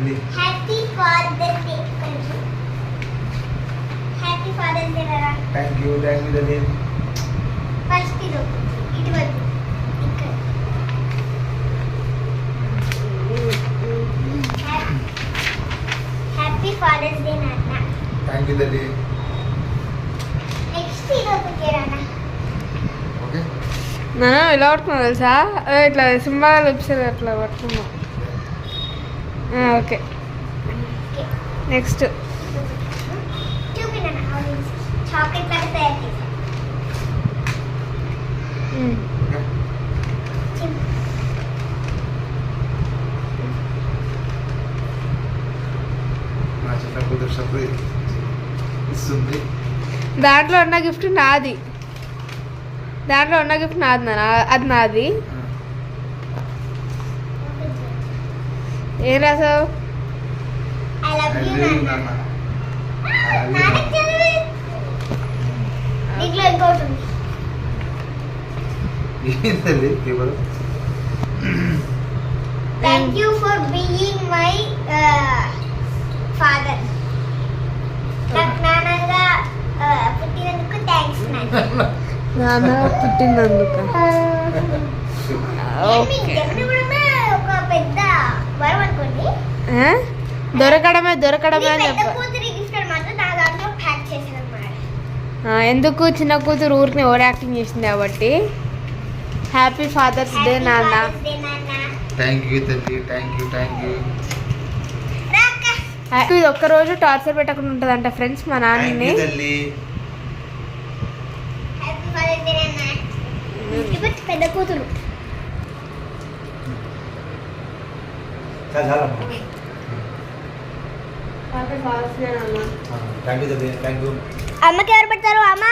తల్లి happy Father's Day happy Father's Day రా thank you thank you తల్లి first ఇది ఇక్కడ. హ్యాపీ ఫాదర్స్ డే నాన్న. థ్యాంక్ యూ తల్లి నెక్స్ట్ ఇది ఒకటి నాన్న ఓకే నేను ఇలా పట్టుకున్నా తెలుసా? ఇట్లా సింబాల్ వెబ్సైట్ అట్లా ఆ, ఓకే ఓకే. నెక్స్ట్. దాంట్లో ఉన్న గిఫ్ట్ నాది. దాంట్లో ఉన్న గిఫ్ట్ నాది అది నాది ఏం రాసావు I love I you, love you, నాన్న. నాన్న. I love you, నాన్న నాన్న. చదివి. దీంట్లో ఇంకోటి ఉంది ఏం తల్లి paper thank you for being my father నాకు నాన్నగా పుట్టినందుకు థ్యాంక్స్ నాన్న పుట్టినందుకు. ఏమి చేశాను అన్నమాట ఆ, ఎందుకు? చిన్న కూతురు ఊరికి ఓవర్ యాక్టింగ్ చేసింది కాబట్టి. హ్యాపీ ఫాదర్స్ డే నాన్న. థ్యాంక్ యూ తల్లి. థ్యాంక్ యూ థ్యాంక్ యూ ఇది ఒక్క రోజు టార్చర్ పెట్టకుండా ఉంటుందంట ఫ్రెండ్స్ మా నాన్నని. పెద్ద కూతురు. చాలా చాలా థ్యాంక్ యూ తల్లి థ్యాంక్ యూ అమ్మకి ఎవరు పెడతారు? అమ్మ?